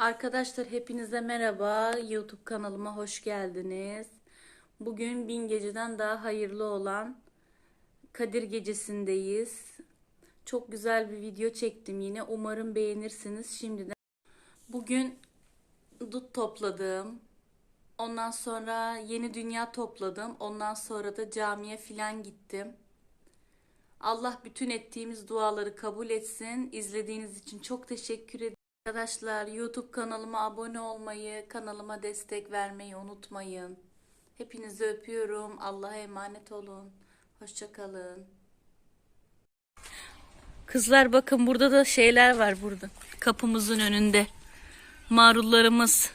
Arkadaşlar hepinize merhaba. YouTube kanalıma hoş geldiniz. Bugün bin geceden daha hayırlı olan Kadir gecesindeyiz. Çok güzel bir video çektim yine. Umarım beğenirsiniz şimdiden. Bugün dut topladım. Ondan sonra yeni dünya topladım. Ondan sonra da camiye filan gittim. Allah bütün ettiğimiz duaları kabul etsin. İzlediğiniz için çok teşekkür ederim. Arkadaşlar YouTube kanalıma abone olmayı, kanalıma destek vermeyi unutmayın. Hepinizi öpüyorum. Allah'a emanet olun. Hoşçakalın. Kızlar bakın burada da şeyler var burada. Kapımızın önünde. Marullarımız,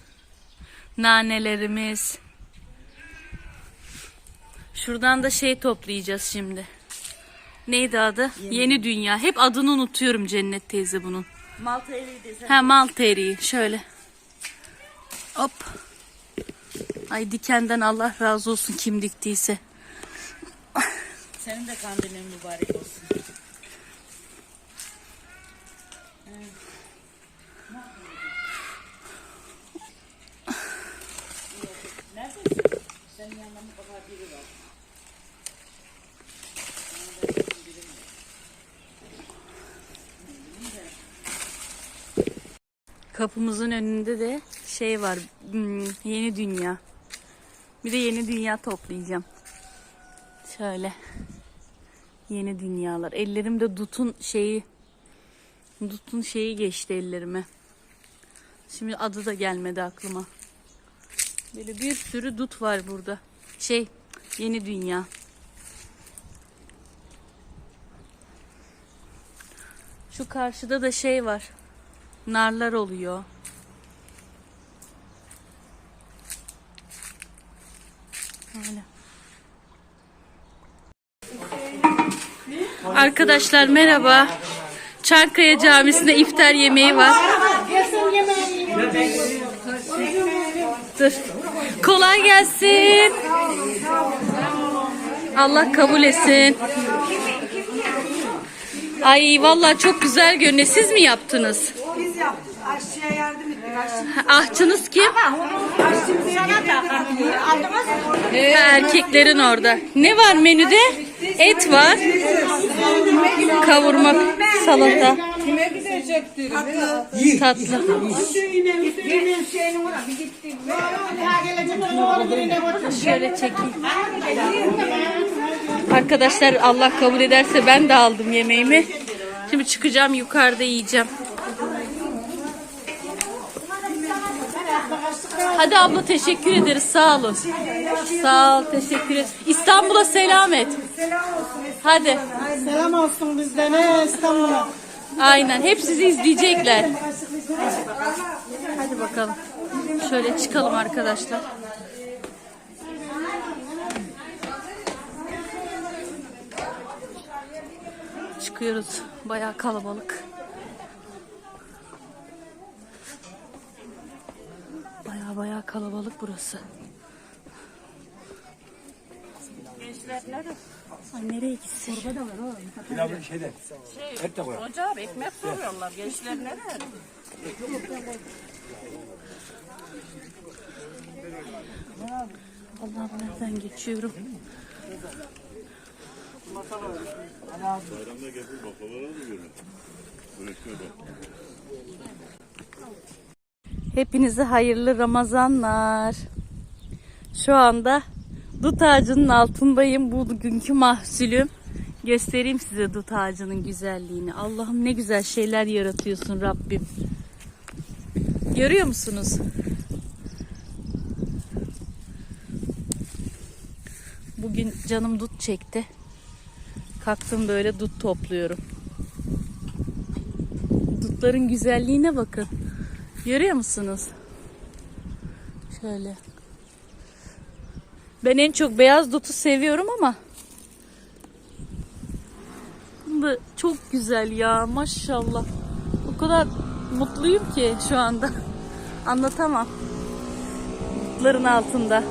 nanelerimiz. Şuradan da şey toplayacağız şimdi. Neydi adı? Yeni, Dünya. Hep adını unutuyorum Cennet teyze bunun. Malta eriği. Ha malta eriği şöyle. Hop. Ay dikenden Allah razı olsun kim diktiyse. Senin de kandilin mübarek olsun. Kapımızın önünde de şey var. hmm, Yeni dünya. Bir de yeni dünya toplayacağım. Şöyle. Yeni dünyalar. Ellerimde dutun şeyi dutun şeyi geçti ellerime. Şimdi adı da gelmedi aklıma. Böyle bir sürü dut var burada. Şey, yeni dünya. Şu karşıda da şey var. Narlar oluyor. Öyle. Arkadaşlar merhaba. Çankaya Camisi'nde iftar yemeği var. Dur. Kolay gelsin. Allah kabul etsin. Ay vallahi çok güzel görünüyor. Siz mi yaptınız? Aşçınız kim? Aldınız. Ha, Erkeklerin orada. Ne var menüde? Et var. Kavurma, salata. Tatlı. Şöyle çekeyim. Arkadaşlar Allah kabul ederse ben de aldım yemeğimi. Şimdi çıkacağım yukarıda yiyeceğim. Hadi abla teşekkür ederiz sağ olun. Sağ ol teşekkür ederiz. İstanbul'a selam et. Hadi. Selam olsun bizden he İstanbul'a. Aynen. Hep sizi izleyecekler. Hadi bakalım. Şöyle çıkalım arkadaşlar. Çıkıyoruz. Bayağı kalabalık. Bayağı bayağı kalabalık burası. Ay nereye gitsek? Pilavı şeyde. Et de koy. Hocam ekmek soruyorlar. Gençler nerede? Allah'ım nereden geçiyorum? Hepinize hayırlı Ramazanlar. Şu anda dut ağacının altındayım. Bugünkü mahsulüm. Göstereyim size dut ağacının güzelliğini. Allah'ım ne güzel şeyler yaratıyorsun Rabbim. Görüyor musunuz? Bugün canım dut çekti. Kalktım böyle dut topluyorum. Dutların güzelliğine bakın. Görüyor musunuz? Şöyle. Ben en çok beyaz dutu seviyorum ama bu da çok güzel ya maşallah. O kadar mutluyum ki şu anda. Anlatamam. Dutların altında.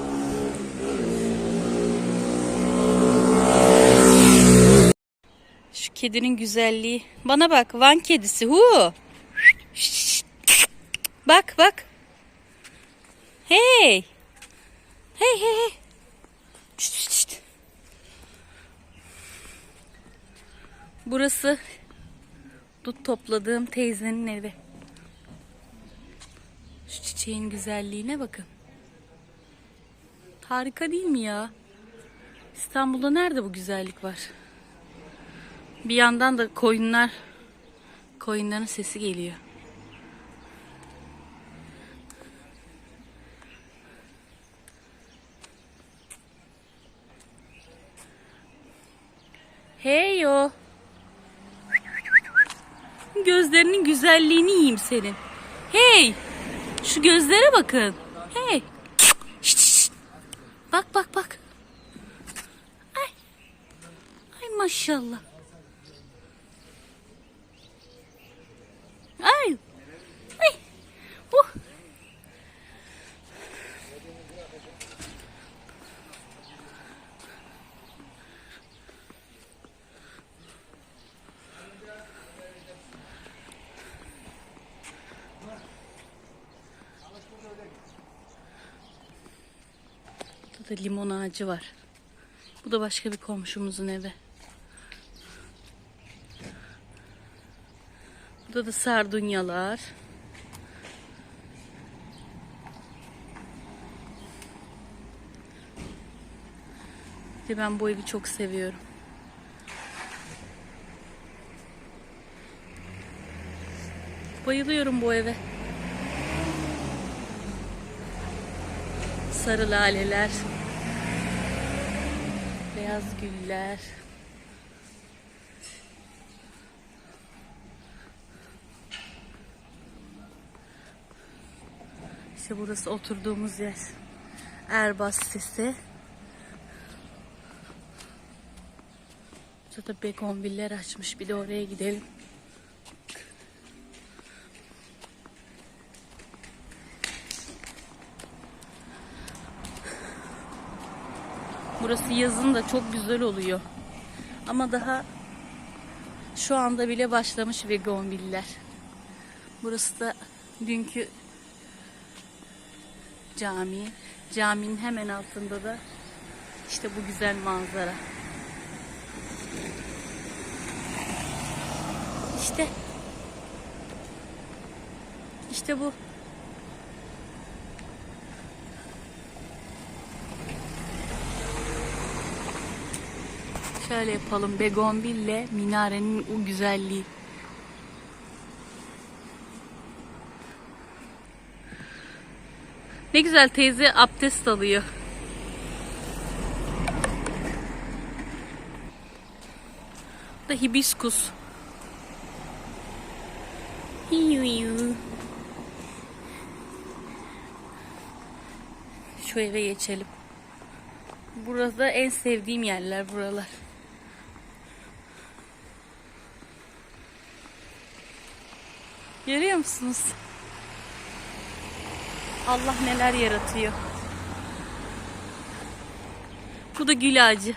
Şu kedinin güzelliği. Bana bak Van kedisi. Hu. Bak bak. Hey. Hey hey hey. Şşt, şşt, şşt. Burası dut topladığım teyzenin evi. Şu çiçeğin güzelliğine bakın. Harika değil mi ya? İstanbul'da nerede bu güzellik var? Bir yandan da koyunlar koyunların sesi geliyor. Hey yo. Gözlerinin güzelliğini yiyeyim senin. Hey. Şu gözlere bakın. Hey. Şşt, şşt. Bak bak bak. Ay. Ay maşallah. Ay. Ay. Uh. Da limon ağacı var. Bu da başka bir komşumuzun evi. Burada da sardunyalar. Ve ben bu evi çok seviyorum. Bayılıyorum bu eve. Sarı laleler. Beyaz güller. İşte burası oturduğumuz yer. Erbas sitesi. Burada begonviller açmış. Bir de oraya gidelim. Burası yazın da çok güzel oluyor. Ama daha şu anda bile başlamış begonviller. Burası da dünkü cami. Caminin hemen altında da işte bu güzel manzara. İşte. İşte bu. Şöyle yapalım. Begonville minarenin o güzelliği. Ne güzel teyze abdest alıyor. Da hibiskus. Şu eve geçelim. Burada en sevdiğim yerler buralar. Görüyor musunuz? Allah neler yaratıyor. Bu da gül ağacı.